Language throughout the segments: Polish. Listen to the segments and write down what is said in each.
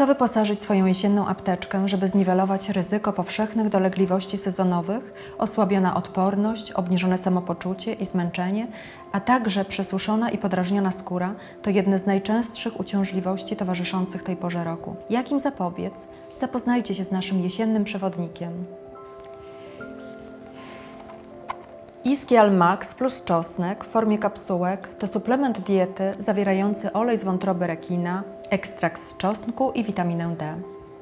Co wyposażyć swoją jesienną apteczkę, żeby zniwelować ryzyko powszechnych dolegliwości sezonowych, osłabiona odporność, obniżone samopoczucie i zmęczenie, a także przesuszona i podrażniona skóra to jedne z najczęstszych uciążliwości towarzyszących tej porze roku. Jak im zapobiec? Zapoznajcie się z naszym jesiennym przewodnikiem. Iskial Max plus czosnek w formie kapsułek to suplement diety zawierający olej z wątroby rekina, ekstrakt z czosnku i witaminę D.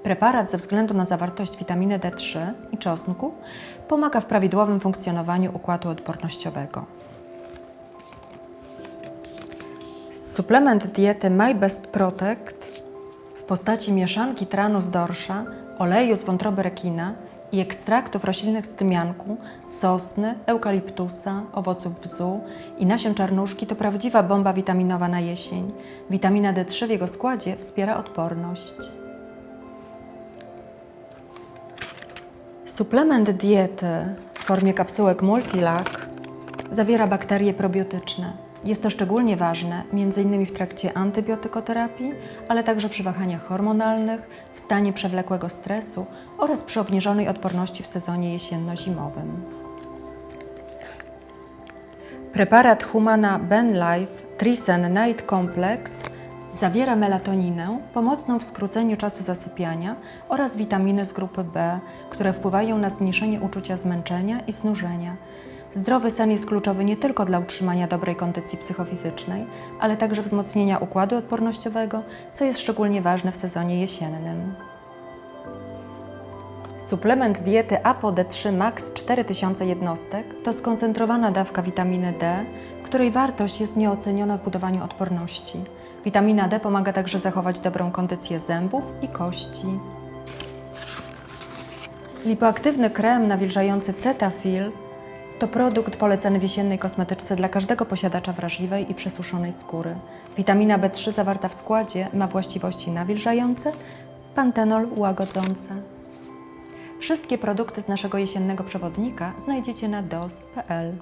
Preparat ze względu na zawartość witaminy D3 i czosnku pomaga w prawidłowym funkcjonowaniu układu odpornościowego. Suplement diety My Best Protect w postaci mieszanki tranu z dorsza, oleju z wątroby rekina i ekstraktów roślinnych z tymianku, sosny, eukaliptusa, owoców bzu i nasion czarnuszki to prawdziwa bomba witaminowa na jesień. Witamina D3 w jego składzie wspiera odporność. Suplement diety w formie kapsułek Multilac zawiera bakterie probiotyczne. Jest to szczególnie ważne m.in. w trakcie antybiotykoterapii, ale także przy wahaniach hormonalnych, w stanie przewlekłego stresu oraz przy obniżonej odporności w sezonie jesienno-zimowym. Preparat Humana BenLife Trisen Night Complex zawiera melatoninę pomocną w skróceniu czasu zasypiania oraz witaminy z grupy B, które wpływają na zmniejszenie uczucia zmęczenia i znużenia. Zdrowy sen jest kluczowy nie tylko dla utrzymania dobrej kondycji psychofizycznej, ale także wzmocnienia układu odpornościowego, co jest szczególnie ważne w sezonie jesiennym. Suplement diety ApoD3 Max 4000 jednostek to skoncentrowana dawka witaminy D, której wartość jest nieoceniona w budowaniu odporności. Witamina D pomaga także zachować dobrą kondycję zębów i kości. Lipoaktywny krem nawilżający Cetaphil to produkt polecany w jesiennej kosmetyczce dla każdego posiadacza wrażliwej i przesuszonej skóry. Witamina B3 zawarta w składzie ma właściwości nawilżające, pantenol łagodzące. Wszystkie produkty z naszego jesiennego przewodnika znajdziecie na dos.pl.